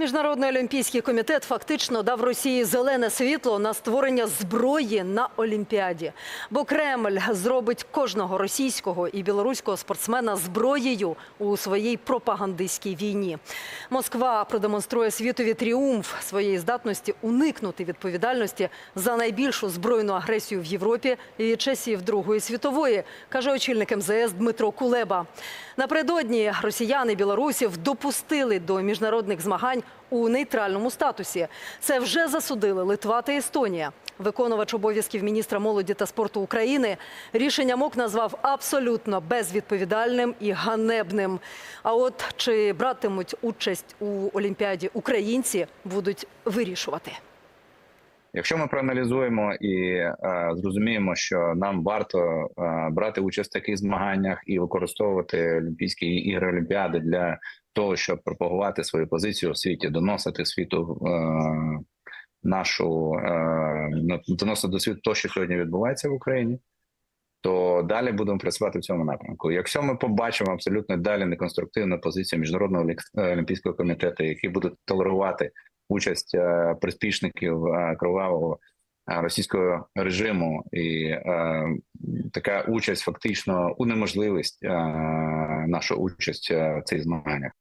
Міжнародний олімпійський комітет фактично дав Росії зелене світло на створення зброї на Олімпіаді. Бо Кремль зробить кожного російського і білоруського спортсмена зброєю у своїй пропагандистській війні. Москва продемонструє світові тріумф своєї здатності уникнути відповідальності за найбільшу збройну агресію в Європі від часів Другої світової, каже очільник МЗС Дмитро Кулеба. Напередодні росіяни білорусів допустили до міжнародних змагань у нейтральному статусі. Це вже засудили Литва та Естонія. Виконувач обов'язків міністра молоді та спорту України рішення МОК назвав абсолютно безвідповідальним і ганебним. А от чи братимуть участь у Олімпіаді українці, будуть вирішувати. Якщо ми проаналізуємо і е, зрозуміємо, що нам варто е, брати участь в таких змаганнях і використовувати Олімпійські ігри Олімпіади для того, щоб пропагувати свою позицію у світі, доносити світу е, нашу е, доносити до світу те, що сьогодні відбувається в Україні. То далі будемо працювати в цьому напрямку. Якщо ми побачимо абсолютно далі неконструктивну позицію міжнародного олімпійського комітету, який буде толерувати участь е, приспішників е, кровавого е, російського режиму, і е, така участь фактично унеможливість е, нашу участь е, в цих змаганнях.